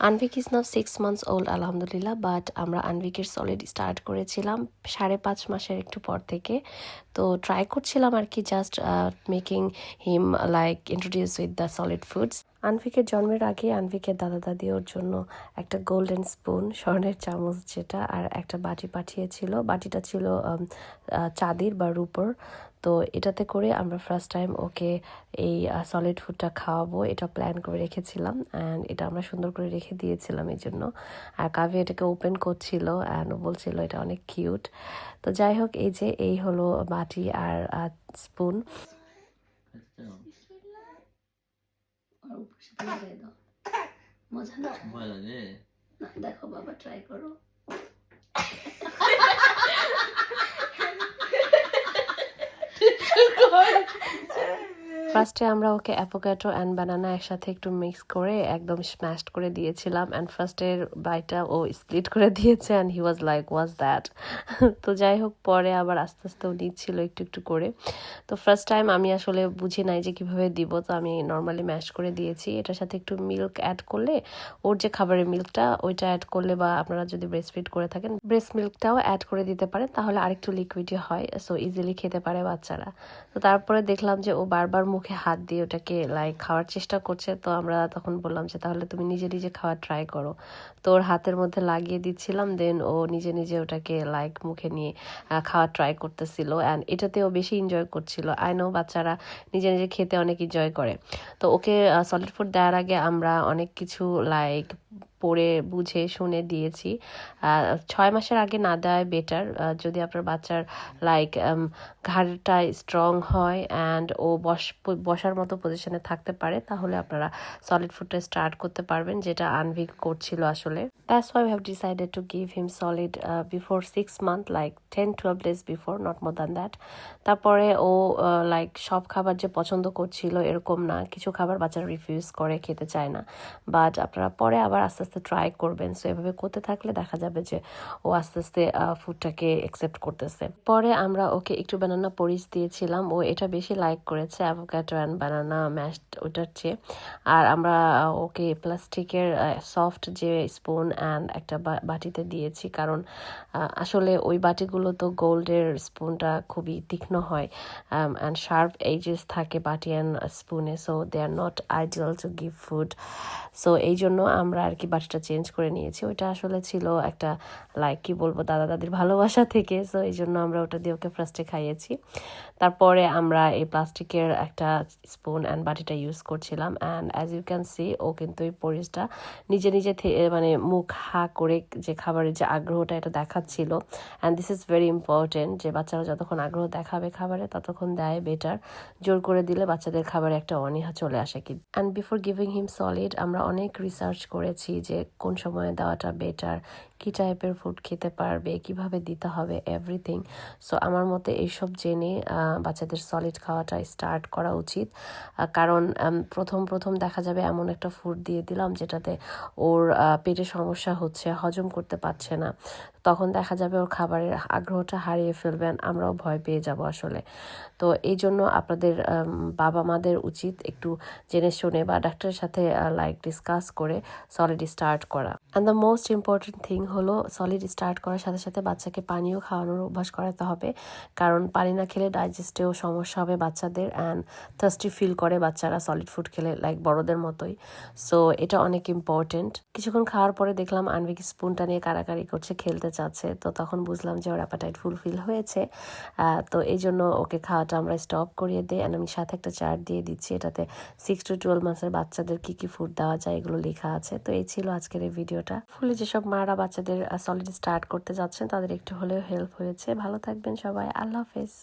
Anvik is now six months old আলহামদুলিল্লাহ but আমরা আনভিকের সলিড স্টার্ট করেছিলাম সাড়ে পাঁচ মাসের একটু পর থেকে। তো ট্রাই করছিলাম আর কি just making him like introduce with the solid foods আনভিকের জন্মের আগে আনভিকের দাদা দাদি ওর জন্য একটা গোল্ডেন স্পুন স্বর্ণের চামচ যেটা, আর একটা বাটি পাঠিয়েছিল। বাটিটা ছিল চাঁদির বা রূপোর। তো এটাতে করে আমরা ফার্স্ট টাইম ওকে এই সলিড ফুডটা খাওয়াবো। এটা প্ল্যান করে রেখেছিলাম অ্যান্ড এটা আমরা সুন্দর করে রেখে দিয়েছিলাম এই জন্য আর কাভি এটাকে ওপেন করছিল অ্যান্ড ও বলছিল এটা অনেক কিউট তো যাই হোক, এই যে, এই হলো বাটি আর স্পুন আর উপর সাথে লাগাই দাও মজা না? মজা লাগে। না, দেখো বাবা ট্রাই করো। ফার্স্টে আমরা ওকে অ্যাপোক্যাটো অ্যান্ড বানানা একসাথে একটু মিক্স করে একদম স্ম্যাশড করে দিয়েছিলাম অ্যান্ড ফার্স্টের বাইটা ও স্প্লিট করে দিয়েছে and he was like was that তো যাই হোক, পরে আবার আস্তে আস্তে ও নিচ্ছিল একটু একটু করে। তো ফার্স্ট টাইম আমি আসলে বুঝি নাই যে কীভাবে দিব, তো আমি নর্মালি ম্যাশ করে দিয়েছি। এটার সাথে একটু মিল্ক অ্যাড করলে, ওর যে খাবারের মিল্কটা ওইটা অ্যাড করলে বা আপনারা যদি ব্রেস্ট ফিড করে থাকেন ব্রেস্ট মিল্কটাও অ্যাড করে দিতে পারেন, তাহলে আরেকটু লিকুইডই হয়। সো ইজিলি খেতে পারে বাচ্চারা। তো তারপরে দেখলাম যে ও বারবার মুখে হাত দিয়ে ওটাকে লাইক খাওয়ার চেষ্টা করছে, তো আমরা তখন বললাম যে, তাহলে তুমি নিজে নিজে খাওয়ার ট্রাই করো। তো ওর হাতের মধ্যে লাগিয়ে দিচ্ছিলাম দেন ও নিজে নিজে ওটাকে লাইক মুখে নিয়ে খাওয়ার ট্রাই করতেছিল অ্যান্ড এটাতে ও বেশি এনজয় করছিল। আই নো বাচ্চারা নিজে নিজে খেতে অনেক এনজয় করে। তো ওকে সলিড ফুড দেওয়ার আগে আমরা অনেক কিছু লাইক পড়ে, বুঝে, শুনে দিয়েছি। ছয় মাসের আগে না দেওয়াই বেটার যদি আপনার বাচ্চার লাইক ঘাড়টা স্ট্রং হয় অ্যান্ড ও বস, বসার মতো পজিশনে থাকতে পারে, তাহলে আপনারা সলিড ফুডটা স্টার্ট করতে পারবেন, যেটা আনভিক করছিল আসলে। That's why have decided to give him solid before six month like ten twelve days before not more than that তারপরে ও লাইক সব খাবার যে পছন্দ করছিল এরকম না, কিছু খাবার বাচ্চারা রিফিউজ করে, খেতে চায় না। বাট আপনারা পরে আবার আস্তে আস্তে ট্রাই করবেন। সো এভাবে করতে থাকলে দেখা যাবে যে ও আস্তে আস্তে ফুডটাকে অ্যাকসেপ্ট করতেছে। পরে আমরা ওকে একটু বানানা পরিচ দিয়েছিলাম। ও এটা বেশি লাইক করেছে অ্যাভোক্যাটো অ্যান্ড বানানা ম্যাশড ওটার চেয়ে। আর আমরা ওকে প্লাস্টিকের সফট যে স্পুন অ্যান্ড একটা বাটিতে দিয়েছি। কারণ আসলে ওই বাটিগুলো তো গোল্ডের স্পুনটা খুবই তীক্ষ্ণ হয়। অ্যান্ড শার্প এজেস থাকে বাটি and স্পুনে so they are not ideal to give food so এই জন্য আমরা আর কি বাটিটা চেঞ্জ করে নিয়েছি। ওইটা আসলে ছিল একটা লাইক কি বলব, দাদা দাদির ভালোবাসা থেকে। সো এই জন্য আমরা ওটা দিয়ে ওকে ফার্স্টে খাইয়েছি। তারপরে আমরা এই প্লাস্টিকের একটা স্পুন অ্যান্ড বাটিটা ইউজ করছিলাম। And as you can see ও কিন্তু এই পরিসটা নিজে নিজে মানে মুখ হা করে যে খাবারের যে আগ্রহটা এটা দেখাচ্ছিল। And this is very important যে বাচ্চারা যতক্ষণ আগ্রহ দেখাবে খাবারে, ততক্ষণ দেয় বেটার জোর করে দিলে বাচ্চাদের খাবারে একটা অনীহা চলে আসে কি and before giving him solid আমরা অনেক রিসার্চ করেছি যে কোন সময়ে দেওয়াটা বেটার কী টাইপের ফুড খেতে পারবে, কীভাবে দিতে হবে এভরিথিং সো আমার মতে এইসব জেনে বাচ্চাদের সলিড খাওয়াটা স্টার্ট করা উচিত। কারণ প্রথম প্রথম দেখা যাবে এমন একটা ফুড দিয়ে দিলাম যেটাতে ওর পেটে সমস্যা হচ্ছে, হজম করতে পারছে না। তখন দেখা যাবে ওর খাবারের আগ্রহটা হারিয়ে ফেলবেন, আমরাও ভয় পেয়ে যাব আসলে। তো এই জন্য আপনাদের বাবা মাদের উচিত একটু জেনে শুনে বা ডাক্তারের সাথে লাইক ডিসকাস করে সলিড স্টার্ট করা। And the most important thing হলো সলিড স্টার্ট করার সাথে সাথে বাচ্চাকে পানিও খাওয়ানোর অভ্যাস করাতে হবে। কারণ পানি না খেলে ডাইজেস্টেও সমস্যা হবে বাচ্চাদের অ্যান্ড থার্স্টি ফিল করে বাচ্চারা সলিড ফুড খেলে লাইক বড়দের মতোই। সো এটা অনেক ইম্পর্টেন্ট কিছুক্ষণ খাওয়ার পরে দেখলাম আনভিক স্পুনটা নিয়ে কারাকারি করছে, খেলতে চাচ্ছে তো তখন বুঝলাম যে ওর অ্যাপাটাইট ফুলফিল হয়েছে। তো এই জন্য ওকে খাওয়াটা আমরা স্টপ করিয়ে দিই। অ্যান্ড আমি সাথে একটা চার্ট দিয়ে দিচ্ছি, এটাতে সিক্স টু টুয়েলভ মাসের বাচ্চাদের কি কি ফুড দেওয়া যায়, এগুলো লেখা আছে। তো এই ছিল আজকের এই ভিডিওটা ফুলে যেসব মারা বাচ্চাদের সলিড স্টার্ট করতে যাচ্ছেন, তাদের একটু হলেও হেল্প হয়েছে। ভালো থাকবেন সবাই। আল্লাহ হাফেজ।